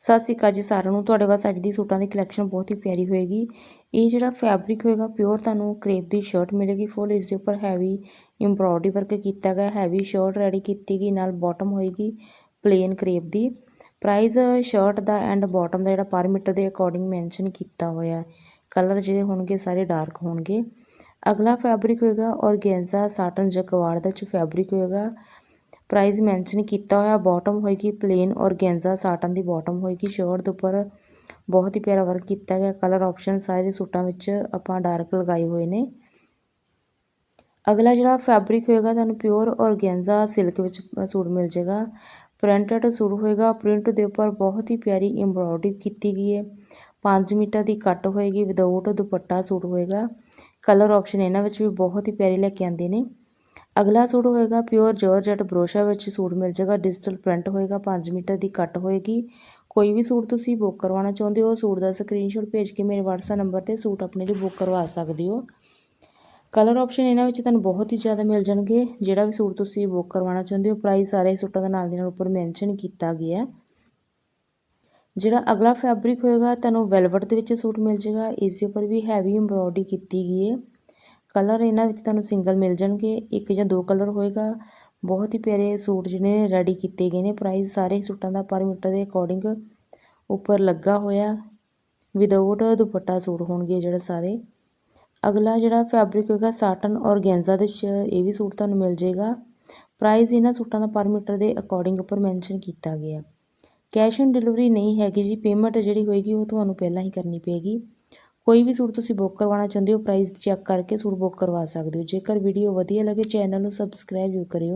ਸਤਿ ਸ਼੍ਰੀ ਅਕਾਲ ਜੀ ਸਾਰਿਆਂ ਨੂੰ। ਤੁਹਾਡੇ ਵਾਸਤੇ ਅੱਜ ਦੀ ਸੂਟਾਂ ਦੀ ਕਲੈਕਸ਼ਨ ਬਹੁਤ ਹੀ ਪਿਆਰੀ ਹੋਏਗੀ। ਇਹ ਜਿਹੜਾ ਫੈਬਰਿਕ ਹੋਏਗਾ ਪਿਓਰ ਤੁਹਾਨੂੰ ਕਰੇਪ ਦੀ ਸ਼ਰਟ ਮਿਲੇਗੀ ਫੁੱਲ ਇਸ ਦੇ ਉੱਪਰ ਹੈਵੀ ਐਮਬ੍ਰੋਇਡਰੀ ਵਰਕ ਕੀਤਾ ਗਿਆ ਹੈਵੀ ਸ਼ਰਟ ਰੈਡੀ ਕੀਤੀ ਗਈ, ਨਾਲ ਬਾਟਮ ਹੋਏਗੀ ਪਲੇਨ ਕਰੇਪ ਦੀ। ਪ੍ਰਾਈਸ ਸ਼ਰਟ ਦਾ ਐਂਡ ਬਾਟਮ ਦਾ ਜਿਹੜਾ ਪਰ ਮੀਟਰ ਦੇ ਅਕੋਰਡਿੰਗ ਮੈਂਸ਼ਨ ਕੀਤਾ ਹੋਇਆ ਕਲਰ ਜਿਹੜੇ ਹੋਣਗੇ, ਸਾਰੇ ਡਾਰਕ ਹੋਣਗੇ। ਅਗਲਾ ਫੈਬਰਿਕ ਹੋਏਗਾ ਔਰਗੈਂਜ਼ਾ ਸਾਟਨ ਜਕਵਾੜ ਦਾ ਚ ਫੈਬਰਿਕ ਹੋਏਗਾ। ਪ੍ਰਾਈਸ ਮੈਂਸ਼ਨ ਕੀਤਾ ਹੋਇਆ ਬਾਟਮ ਹੋਏਗੀ ਪਲੇਨ ਔਰਗੈਂਜ਼ਾ ਸਾਟਨ ਦੀ ਬਾਟਮ ਹੋਏਗੀ। ਸ਼ਰਟ ਦੇ ਉੱਪਰ ਬਹੁਤ ਹੀ ਪਿਆਰਾ ਵਰਕ ਕੀਤਾ ਗਿਆ। ਕਲਰ ਆਪਸ਼ਨ ਸਾਰੇ ਸੂਟਾਂ ਵਿੱਚ ਆਪਾਂ ਡਾਰਕ ਲਗਾਏ ਹੋਏ ਨੇ। ਅਗਲਾ ਜਿਹੜਾ ਫੈਬਰਿਕ ਹੋਏਗਾ, ਤੁਹਾਨੂੰ ਪਿਓਰ ਔਰਗੈਂਜ਼ਾ ਸਿਲਕ ਵਿੱਚ ਸੂਟ ਮਿਲ ਜਾਏਗਾ। ਪ੍ਰਿੰਟਡ ਸੂਟ ਹੋਏਗਾ। ਪ੍ਰਿੰਟ ਦੇ ਉੱਪਰ ਬਹੁਤ ਹੀ ਪਿਆਰੀ ਐਮਬ੍ਰੋਇਡਰੀ ਕੀਤੀ ਗਈ ਹੈ। 5 ਮੀਟਰ ਦੀ ਕੱਟ ਹੋਏਗੀ। ਵਿਦਆਊਟ ਦੁਪੱਟਾ ਸੂਟ ਹੋਏਗਾ। ਕਲਰ ਆਪਸ਼ਨ ਇਹਨਾਂ ਵਿੱਚ ਵੀ ਬਹੁਤ ਹੀ ਪਿਆਰੇ ਲੈ ਕੇ ਆਂਦੇ ਨੇ। ਅਗਲਾ ਸੂਟ ਹੋਏਗਾ ਪਿਓਰ ਜਾਰਜਟ ਬਰੋਸ਼ਾ ਵਿੱਚ ਸੂਟ ਮਿਲ ਜਾਏਗਾ, ਡਿਜੀਟਲ ਪ੍ਰਿੰਟ ਹੋਏਗਾ 5 ਮੀਟਰ ਦੀ ਕੱਟ ਹੋਏਗੀ। ਕੋਈ ਵੀ ਸੂਟ ਤੁਸੀਂ ਬੁੱਕ ਕਰਵਾਉਣਾ ਚਾਹੁੰਦੇ ਹੋ, ਸੂਟ ਦਾ ਸਕਰੀਨਸ਼ਾਟ ਭੇਜ ਕੇ ਮੇਰੇ WhatsApp ਨੰਬਰ ਤੇ ਸੂਟ ਆਪਣੇ ਜੋ ਬੁੱਕ ਕਰਵਾ ਸਕਦੇ ਹੋ। ਕਲਰ ਆਪਸ਼ਨ ਇਹਨਾਂ ਵਿੱਚ ਤੁਹਾਨੂੰ ਬਹੁਤ ਹੀ ਜ਼ਿਆਦਾ ਮਿਲ ਜਾਣਗੇ। ਜਿਹੜਾ ਵੀ ਸੂਟ ਤੁਸੀਂ ਬੁੱਕ ਕਰਵਾਉਣਾ ਚਾਹੁੰਦੇ ਹੋ ਪ੍ਰਾਈਸ ਸਾਰੇ ਸੂਟਾਂ ਦਾ ਨਾਲ ਦੀ ਨਾਲ ਉੱਪਰ ਮੈਂਸ਼ਨ ਕੀਤਾ ਗਿਆ ਜਿਹੜਾ ਅਗਲਾ ਫੈਬਰਿਕ ਹੋਏਗਾ, ਤੁਹਾਨੂੰ ਵੈਲਵਟ ਦੇ ਵਿੱਚ ਸੂਟ ਮਿਲ ਜਾਏਗਾ। ਇਸ ਦੇ ਉੱਪਰ ਵੀ ਹੈਵੀ ਐਮਬ੍ਰੋਇਡਰੀ ਕੀਤੀ ਗਈ ਹੈ। ਕਲਰ ਇਹਨਾਂ ਵਿੱਚ ਤੁਹਾਨੂੰ ਸਿੰਗਲ ਮਿਲ ਜਾਣਗੇ। ਇੱਕ ਜਾਂ ਦੋ ਕਲਰ ਹੋਏਗਾ। ਬਹੁਤ ਹੀ ਪਿਆਰੇ ਸੂਟ ਜਿਹੜੇ ਰੈਡੀ ਕੀਤੇ ਗਏ ਨੇ। ਪ੍ਰਾਈਸ ਸਾਰੇ ਸੂਟਾਂ ਦਾ ਪਰ ਮੀਟਰ ਦੇ ਅਕੋਰਡਿੰਗ ਉੱਪਰ ਲੱਗਾ ਹੋਇਆ। ਵਿਦਆਊਟ ਦੁਪੱਟਾ ਸੂਟ ਹੋਣਗੇ ਜਿਹੜੇ ਸਾਰੇ। ਅਗਲਾ ਜਿਹੜਾ ਫੈਬਰਿਕ ਹੋਏਗਾ ਸਾਟਨ ਔਰਗੈਂਜ਼ਾ ਦੇ ਵਿੱਚ, ਇਹ ਵੀ ਸੂਟ ਤੁਹਾਨੂੰ ਮਿਲ ਜਾਏਗਾ। ਪ੍ਰਾਈਸ ਇਹਨਾਂ ਸੂਟਾਂ ਦਾ ਪਰ ਮੀਟਰ ਦੇ ਅਕੋਰਡਿੰਗ ਉੱਪਰ ਮੈਂਸ਼ਨ ਕੀਤਾ ਗਿਆ। ਕੈਸ਼ ਔਨ ਡਿਲੀਵਰੀ ਨਹੀਂ ਹੈਗੀ ਜੀ। ਪੇਮੈਂਟ ਜਿਹੜੀ ਹੋਏਗੀ ਉਹ ਤੁਹਾਨੂੰ ਪਹਿਲਾਂ ਹੀ ਕਰਨੀ ਪਏਗੀ। ਕੋਈ ਵੀ ਸੂਟ ਤੁਸੀਂ ਬੁੱਕ ਕਰਵਾਉਣਾ ਚਾਹੁੰਦੇ ਹੋ ਪ੍ਰਾਈਸ ਚੈੱਕ ਕਰਕੇ ਸੂਟ ਬੁੱਕ ਕਰਵਾ ਸਕਦੇ ਹੋ। ਜੇਕਰ ਵੀਡੀਓ ਵਧੀਆ ਲੱਗੇ ਚੈਨਲ ਨੂੰ ਸਬਸਕ੍ਰਾਈਬ ਜ਼ਰੂਰ ਕਰਿਓ।